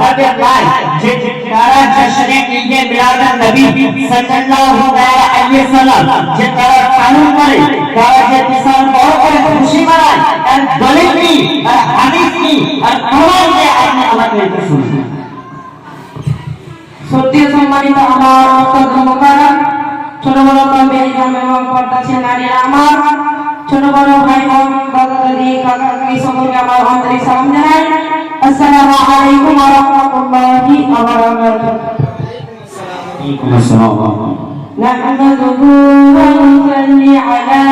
بدر لائے جت کارا جشن ایلی بیادا نبی صلی اللہ علیہ وسلم جت کارا قانون کرے کارا جت کسان بہت پر خوشی مرائے اور دلی بھی اور حدیث بھی اور قرآن کے آدمی اللہ کے لیے رسول سبتی سمبری تا ہمارا مطلب مکارا چھوڑا بڑا پر میری جو میں ہم پڑتا چھے ناری رامار چھوڑا بڑا بھائی ہم بادر دی کاغر کی سمبر میں ہمارا ہم دری سمجھ رہے ہیں۔ আসসালামু আলাইকুম ওয়া রাহমাতুল্লাহি ওয়া বারাকাতুহু نحمده ونصلي على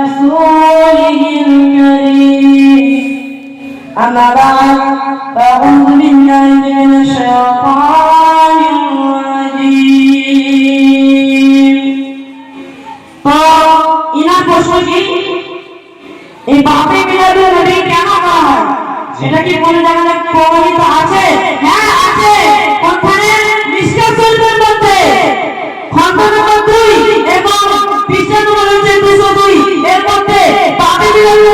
رسوله الكريم أما بعد فأعوذ بالله من الشيطان الرجيم তো ইনার প্রশ্ন কি এই বাপে বিলাদের নবী কেন বলা হয় সেটা কি কোনো জায়গায় প্রমাণিত আছে? হ্যাঁ আছে। কোনখানে? খন্ড নম্বর দুই এবং পৃষ্ঠা নম্বর হচ্ছে দুশো দুই এর মধ্যে। বাপে বিলাদের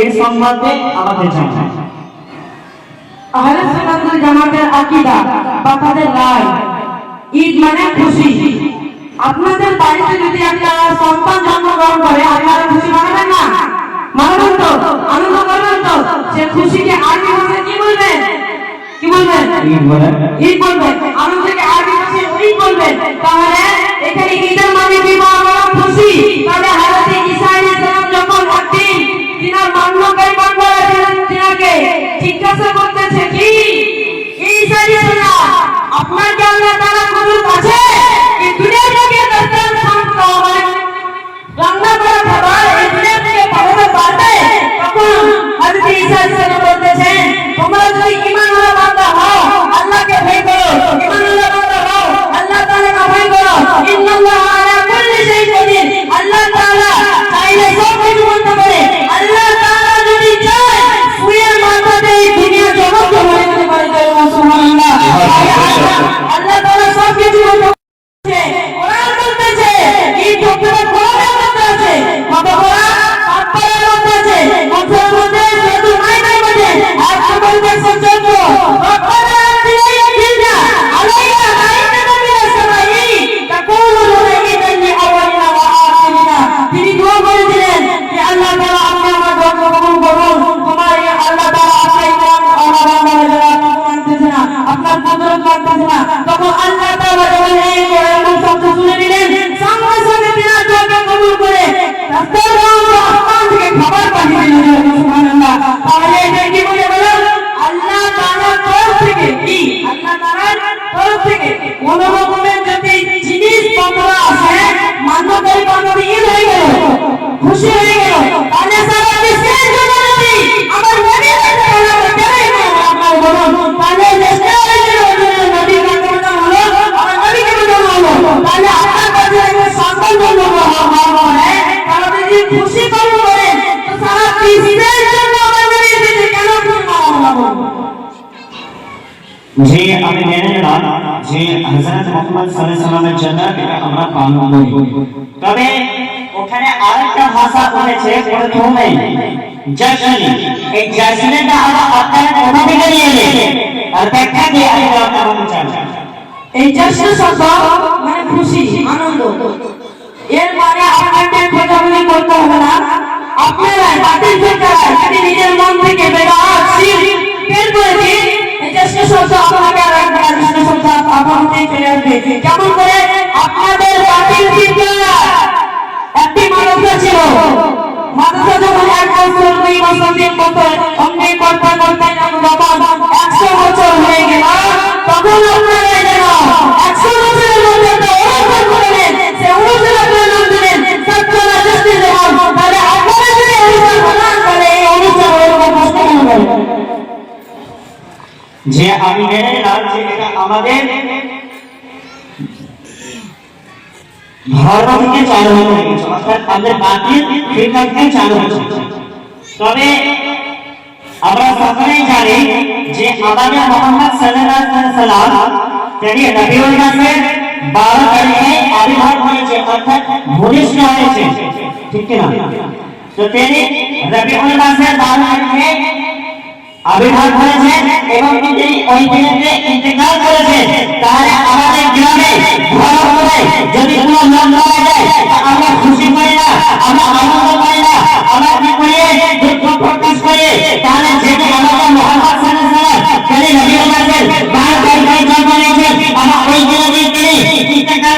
এর সম্বন্ধে আমাদের জানা আহলে সুন্নাত ওয়াল জামাতের আকীদা বা তাদের রায়। ঈদ মানে খুশি। আপনাদের বাড়িতে যদি একটা সন্তান জন্মগ্রহণ করে আপনারা খুশি মানাবেন না? মানাবেন তো? আনন্দ করবেন তো? সে খুশিকে আরবি ভাষায় কি বলবেন কি বলবেন ঈদ বলবেন আনন্দকে আরবি ভাষায় ঈদ বলবেন তাহলে এখানে ঈদের মানে কি বলা বলা খুশি। তাহলে হযরত ঈসা আলাইহিস সালাম যখন একদিন তিনার মান্যকারী বান্দারা ছিলেন তিনাকে জিজ্ঞাসা করতেছে কি? ঈসা আলাইহিস সালাম আপনার কি আল্লাহ তাআলা কুদরত আছে, এই দুনিয়া হযরত মুহাম্মদ সাল্লাল্লাহু আলাইহি সাল্লামের জন্য এটা আমরা পালন করি তবে ওখানে আরেকটা ভাষা বলেছে প্রথমে জশনি এই জশনিটা আমরা আপনারা কোথা থেকে নিয়ে এলেন আর ব্যাখ্যা দিয়ে আমি আপনার বলতে চাই এই জশ্ন শব্দ মানে খুশি আনন্দ এর মানে আপনাকে খোঁজাখুঁজি করতে হবে না আপনারা বাতিল ফেকার যদি নিজের মন থেকে বেদাত শির আসবে কেমন করে? আপনাদের বাতিল ফিরকা একটি মানুষ ছিল। মাদ্রাসা যখন এক বছর, দুই বছর, তিন বছর, অমনি করতে করতে যখন একশো বছর হয়ে গেল। তখন আপনারা যেন একশো বছরের মধ্যে একটা অনুষ্ঠান করলেন সে অনুষ্ঠান আপনারা নাম দিলেন সত্যনা সত্যি যেমন তাহলে আপনারা যদি অনুষ্ঠান প্রদান করে এই অনুষ্ঠান ওরকম প্রশ্ন কেন যে আমি মেনে নিলাম যে এটা আমাদের ধর্ম থেকে চালু হয়ে গেছে অর্থাৎ আমাদের বাতিল ফিরকার থেকে চালু হচ্ছে তবে আমরা সকলেই জানি যে আমাদের মোহাম্মদ সাল্লাল্লাহু আলাইহি সাল্লাম তিনি রবিউল মাসের 12 তারিখে আবির্ভাব হয়েছে, অর্থাৎ ভূমিষ্ঠ হয়েছে। ঠিক কি না তো তিনি রবিউল মাসের 12 তারিখে আবির্ভাব হয়েছেন এবং তিনি ওই দিনেতে ইন্তেকাল করেছেন তাহলে আমাদের গ্রামে ঘর করে যদি কোনো লোক মারা যায় আমরা খুশি করি না, আমরা আনন্দ করি না, আমরা কি করি? দুঃখ প্রকাশ করি। তাহলে যেটা আমাদের মোহাম্মদ আমরা ওই দিনে তিনি ইন্তেকাল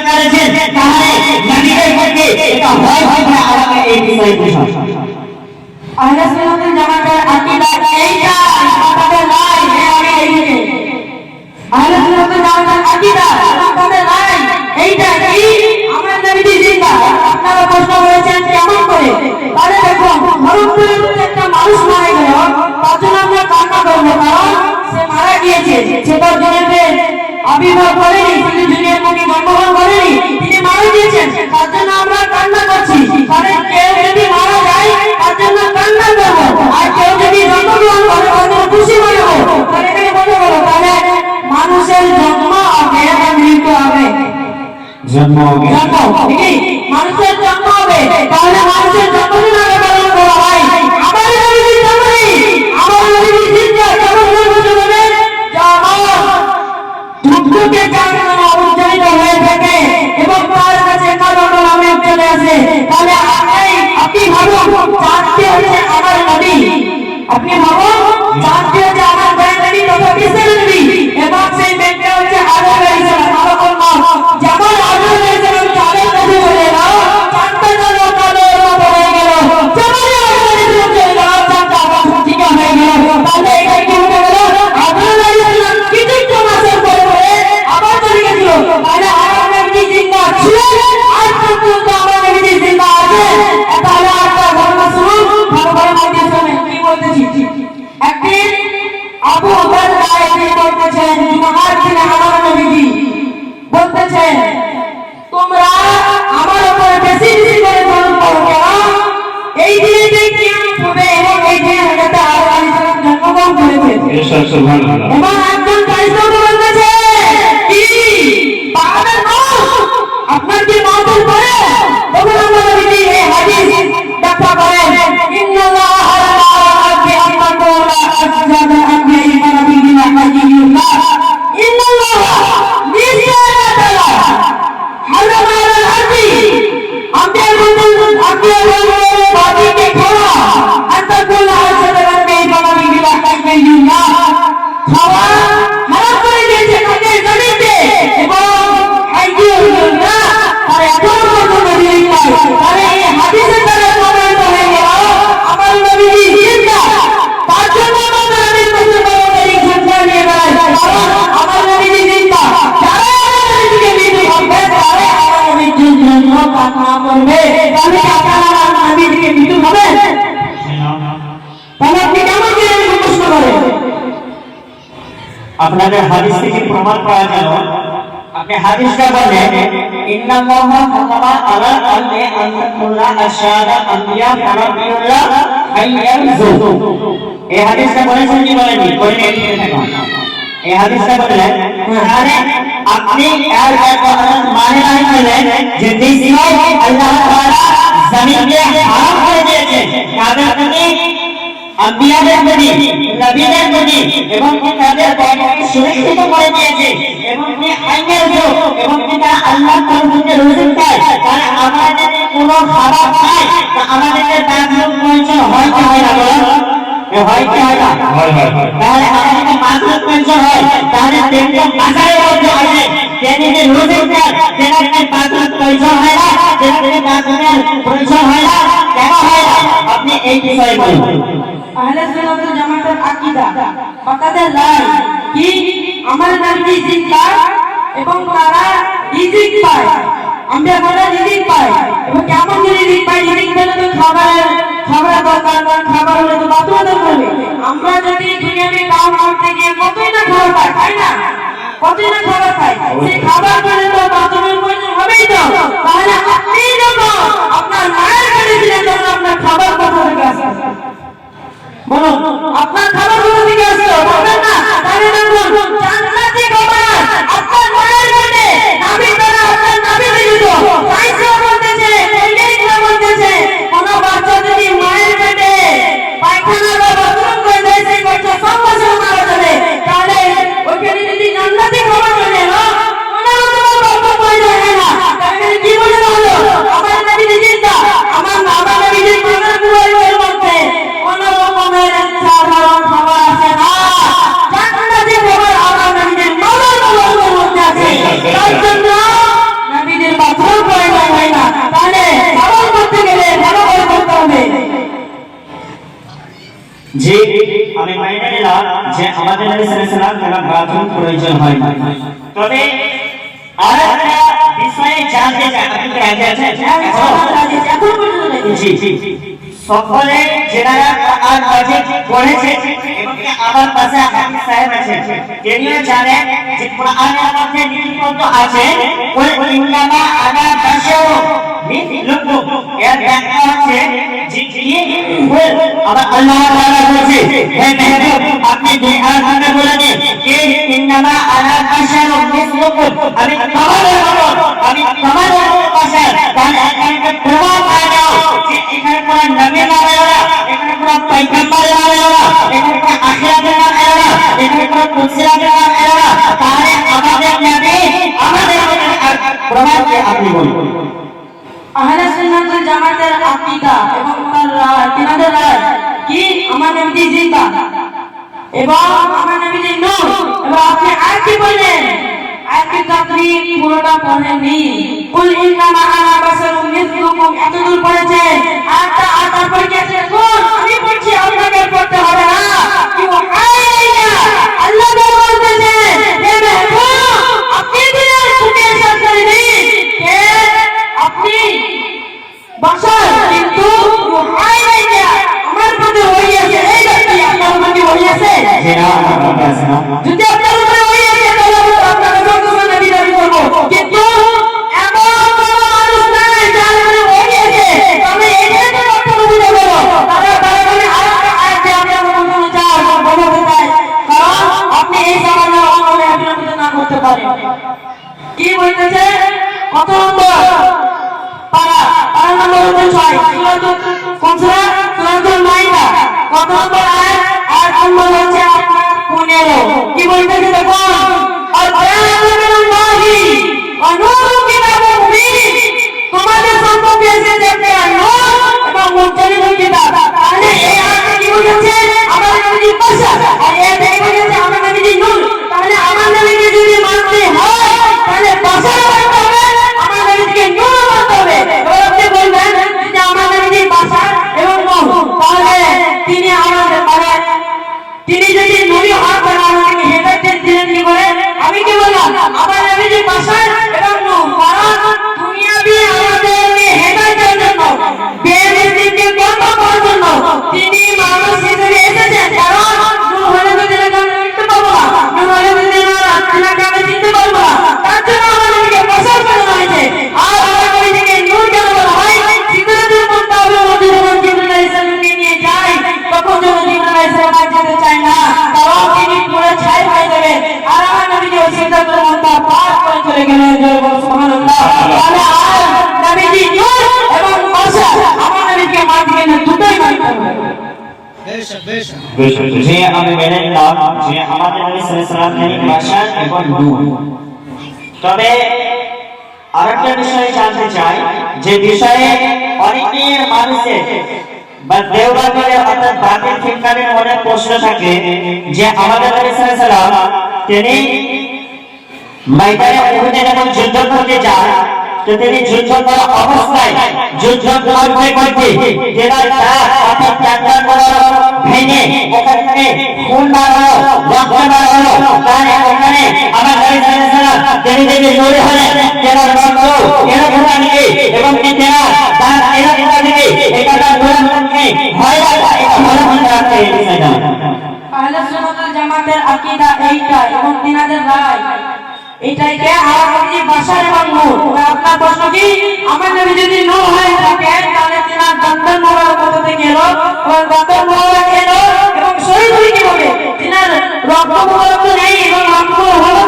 তাদের নাই হে আমি এইদিকে আহলে সুন্নাতের জামাতের আকীদা, তাদের নাই এইটা কি? আমরা নবীজি জিন্দা। আপনারা প্রশ্ন করেছেন কেমন করে। তাহলে দেখুন মধ্যে একটা মানুষ মারা গেল, তার জন্য আমরা কান্না করব, কারণ সে মারা গিয়েছে। সে তার জন্য আবির্ভাব করেনি তিনি দুনিয়ার মুখে জন্মগ্রহণ করেনি তিনি মারা গিয়েছেন তার জন্য আমরা কান্না করছি। তাহলে কেউ যদি মারা যায় তার জন্য কান্না করব। আর কেউ যদি জন্মগ্রহণ করে তার জন্য খুশি করব। এখানে বলতে পারো তাহলে মানুষের জন্ম হবে আর মৃত্যু হবে জন্ম জন্ম মানুষের জন্ম হবে তাহলে মানুষের জন্মদিন আগে পালন করা হয়। দুঃখকে কারণে উজ্জ্বলিত হয়ে থাকে এবং তার কাছে কারও নামে চলে আসে তাহলে আপনি আপনি ভাবুন চাঁদটি হচ্ছে আমার নবী আপনি ভাবুন চাঁদটি হচ্ছে আমার দয়ার নবী তথা বিশ্বের নবী এবং সেই ব্যক্তি হচ্ছে আদম আলাইহিসসালাম আমার নাম যেমন আদম আলাইহিসসালাম আপনাদের হাদিস থেকে প্রমাণ পাওয়া গেল আপনি হাদিসটা বললেন ইন্নাল্লাহা হাকামা আলা আল্লি আন্তাকুল্লা আশহাদা আম্বিয়া ফানাবিয়ুল্লাহ হাইয়াল যু এই হাদিসটা বলেছেন কি বলেননি? বলেন এই দিকে থাকুন এই হাদিসটা বললেন তাহলে আপনি এর ব্যাপারে মানে নাই বললেন যে নিশ্চয় আল্লাহ তাআলা জমিনকে হারাম করে দিয়েছে কাদের প্রতি আম্বিয়াদের প্রতি নবীদের প্রতি এবং কি তাদের বর্ণকে সুরক্ষিত করে দিয়েছে এবং কি আইনের যোগ এবং কি তারা আল্লাহ তরফে রুজু পায় তারা আমাদের কোনো খাবার খায় তা আমাদেরকে তার প্রয়োজন হয় কি হয় না বলো। হয় কি হয় না। তাহলে আমাদেরকে হয় তাহলে তেমনি বাজারের মধ্যে আছে রুজু পায় হয় না হয় হয় না। আমরা যদি কাম করতে গিয়ে কতই না খাবার পাই, তাই না? কতই না খাবার পাই? সেই খাবার পেলে তো বাথরুমের প্রয়োজন হবেই তো? আমি মেনে নিলাম যে আমাদের নবী সাল্লাল্লাহু আলাইহি ওয়াসাল্লাম প্রয়োজন হয়। না তবে আর বিষয়ে জানতে চাই আপনি কি আছেন? সকলে যেনারা কোরআন মাজিদ পড়েছে એટલે આભાર પાસે આપણા સાહેબ છે કેન્દ્ર ચાલે જે આને આપણે નીતિ તો આ છે, કોઈ જિલ્લામાં આના દશો ની લોકો, એ બેંકા છે જીતી હોય. હવે અલ્લાહ વાળા છે હે મહેબૂબ આપની દુઆ મને બોલાની ওলামাকে আপনি আহলে জামাতের আকীদা এবং তার রায়, তিনাদের রায় কি? আমার নবী জিতা এবং আমার নবী এবং আপনি আর কি বললেন? আজকে আপনি পুরোটা পড়েননি কুল ইন্নামা আনা বাসারুম এতদূর আর তারপরে যে আমাদের নাম যে জানতে চাই, যে বিষয়ে অনেকের মানুষের বা দেওবাদের অর্থাৎ বাতিল ফিরকারের অনেক প্রশ্ন থাকে যে আমাদের নবী তিনি ময়দানে উহুদে যখন যুদ্ধ করতে যায় তো তিনি যুদ্ধ করা অবস্থায়, যুদ্ধ করতে করতে তেনার দাঁত অর্থাৎ চারটা করার ভেঙে, ওখান থেকে খুন বার হলো রক্ত বার হলো। তার ওখানে আমার নবী সাল্লাল্লাহু তিনি যদি নূরে হলেন তেনার রক্ত এরা ঘোড়া এবং তেনার দাঁত এরা ঘোড়া এটা তার নূরের মধ্যে হয় না এটা ভালো মনে রাখতে এই বিষয়টা আহলে সুন্নাত জামাতের আকীদা এইটা এটাইকে আমার নবী বাশার এবং আপনার প্রশ্ন কি? আমার যদি নূর হয়ে তাহলে তিনার দন্তন মোবারক কোথা থেকে এলো এবং দন্তন মোবারক এলো এবং শহীদ হয়ে কি হবে তিনার রক্ত মোবারক তো নেই এবং রক্ত হলো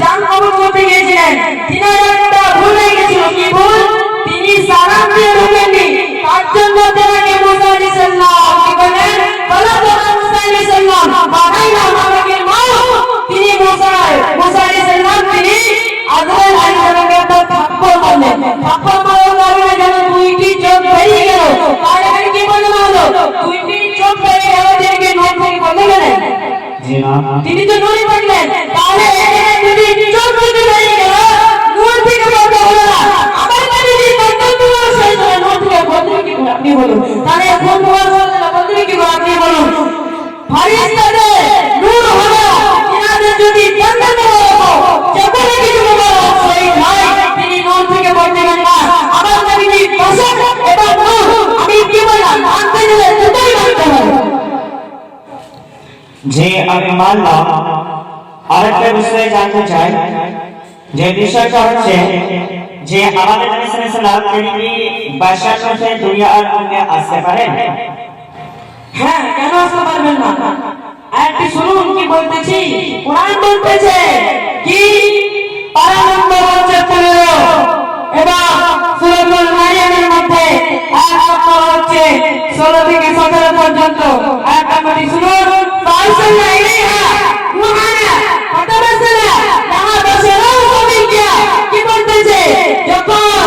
জান কবজ করতে গিয়েছিলেন তিনার একটা ভুল হয়ে গেছিল, কি ভুল? তিনি সালাম দিয়ে ঢোকেননি তার জন্য তেনাকে মুসা আলাইহিস সালাম কি বলেন বলা তোরা মুসা আলাইহিস সালাম যে আমি মানলাম আরেকটা বিষয়ে জানতে চাই, যে বিষয়টা হচ্ছে যে আমাদের নবী সাল্লাল্লাহু আলাইহি ওয়াসাল্লাম তিনি আসতে পারেন? হ্যাঁ কেন আসতে পারবেন না? একটি শুনুন, কি বলতেছি? কোরআন বলতেছে কি? পারা নম্বর হচ্ছে পনেরো এবং সুরতুল মারিয়ামের মধ্যে এক নম্বর হচ্ছে ষোলো থেকে সতেরো পর্যন্ত। কি বলতেছে? যখন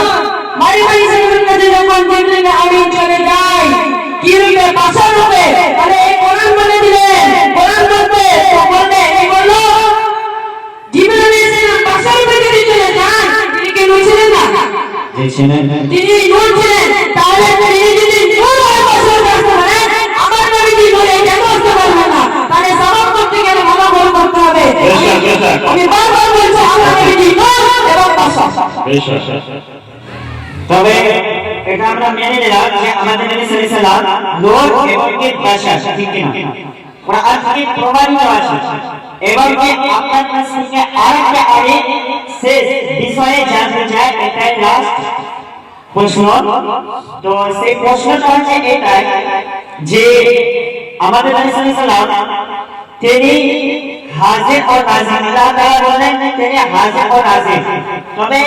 যে ছিলেন তিনি নূর ছিলেন তাহলে তিনি যদি নূর হয়ে বাসা রূপে পারেন আমার নবী কি নূর এই কেন আসতে না। তাহলে সবাব করতে গেলে ভালো ভুল করতে হবে। আমি- বারবার বলছি আমার নবী কি নূর এবং বাসা। তবে এটা আমরা মেনে নিলাম যে আমাদের নবী সাল্লাল্লাহু আলাইহি ওয়াসাল্লাম নূর এবং কি বাদশাহ ঠিক কি না কোরআন থেকে প্রমাণিত আছে। এবং কি আপনার কাছ থেকে আরেকটা আমি শেষ বিষয়ে জানতে এটাই এটাই যে আমাদের নাজির তবে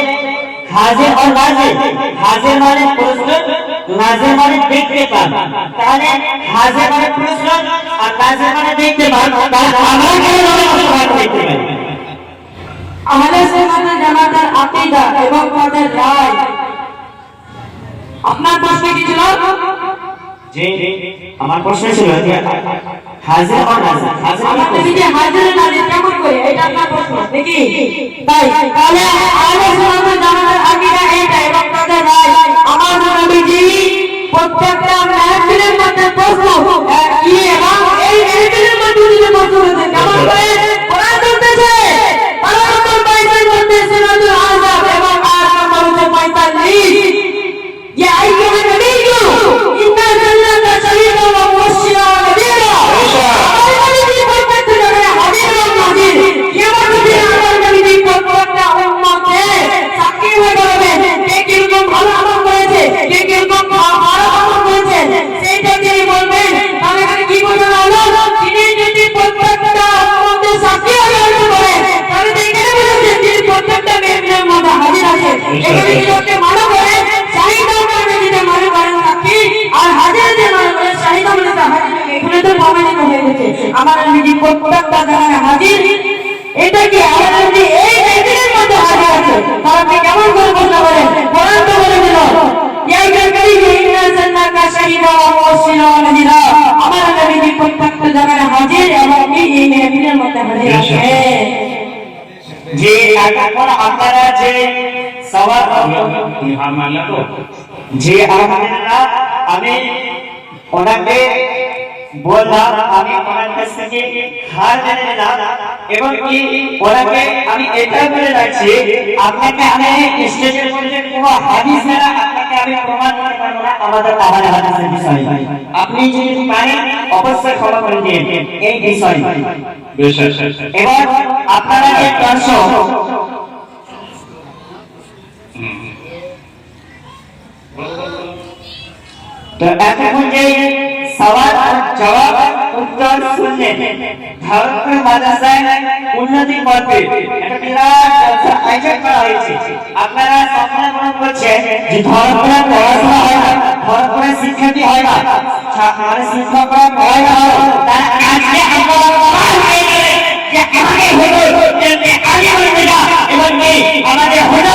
হাজির ও নাজির হাজির মানে নাজির মানে দেখতে মানে আর নাজির মানে দেখতে পান দেখতে আমাদের সেখানে জামাতের আকিদা এবং তাদের রায় আপনার প্রশ্ন কি ছিল? যে আমার প্রশ্ন ছিল যে হাজির ও নাজির হাজির আমার যে হাজির নাজির কেমন করে? এটা আপনার প্রশ্ন দেখি। তাই তাহলে আমাদের সেখানে জামাতের আকিদা এইটা এবং তাদের রায় আমার নবীজি প্রত্যেকটা মেহফিলের মধ্যে প্রশ্ন তুমি হার যে আলহামদুলিল্লাহ আমি ওনাকে বললাম আমি ওনার কাছ থেকে হার মেনে নিলাম এবং কি ওনাকে আমি এটা বলে রাখছি আপনাকে আমি স্টেজের মধ্যে কোনো হাদিস দ্বারা আপনাকে আমি প্রমাণ করতে পারব না আমাদের তাহলে হাদিসের বিষয় আপনি যদি পারেন অবশ্যই ক্ষমা করে দিন এই বিষয় বেশ বেশ, বেশ, বেশ। এবং আপনারা যে দর্শক তো এতক্ষণ যে সওয়াল জবাব উত্তর শুনলেন ভারতপুর মাদ্রাসায় উন্নতি পথে আয়োজন করা হয়েছে। আপনারা সকলে মনে করছেন যে ধর্মপুরে পড়াশোনা হয় না ধর্মপুরে শিক্ষার্থী হয় না মানে শিক্ষকরা পড়ায় আমাদের হলো আমাদের হলো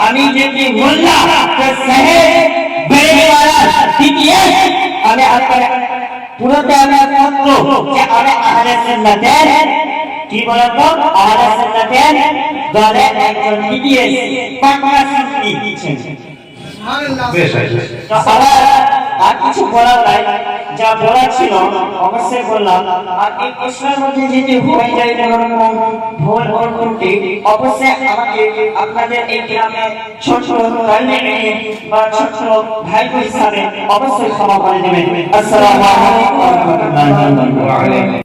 আমি যদি মোল্লা আপনার পুরোতে আমি একমাত্র যে আমি আহলে সুন্নাতের, কি বলতো আহলে সুন্নাতের দলে একজন বেশ বেশ, বেশ। তো আমার আর কিছু বলার নাই। যা বলার ছিল অবশ্যই বললাম। আর এই প্রশ্নের মধ্যে যদি হয়ে যায় কোনো ভুল ত্রুটি অবশ্যই আমাকে আপনাদের এই গ্রামে ছোট বা ছোট ভাই হিসাবে অবশ্যই ক্ষমা করে দেবেন। আসসালামু আলাইকুম।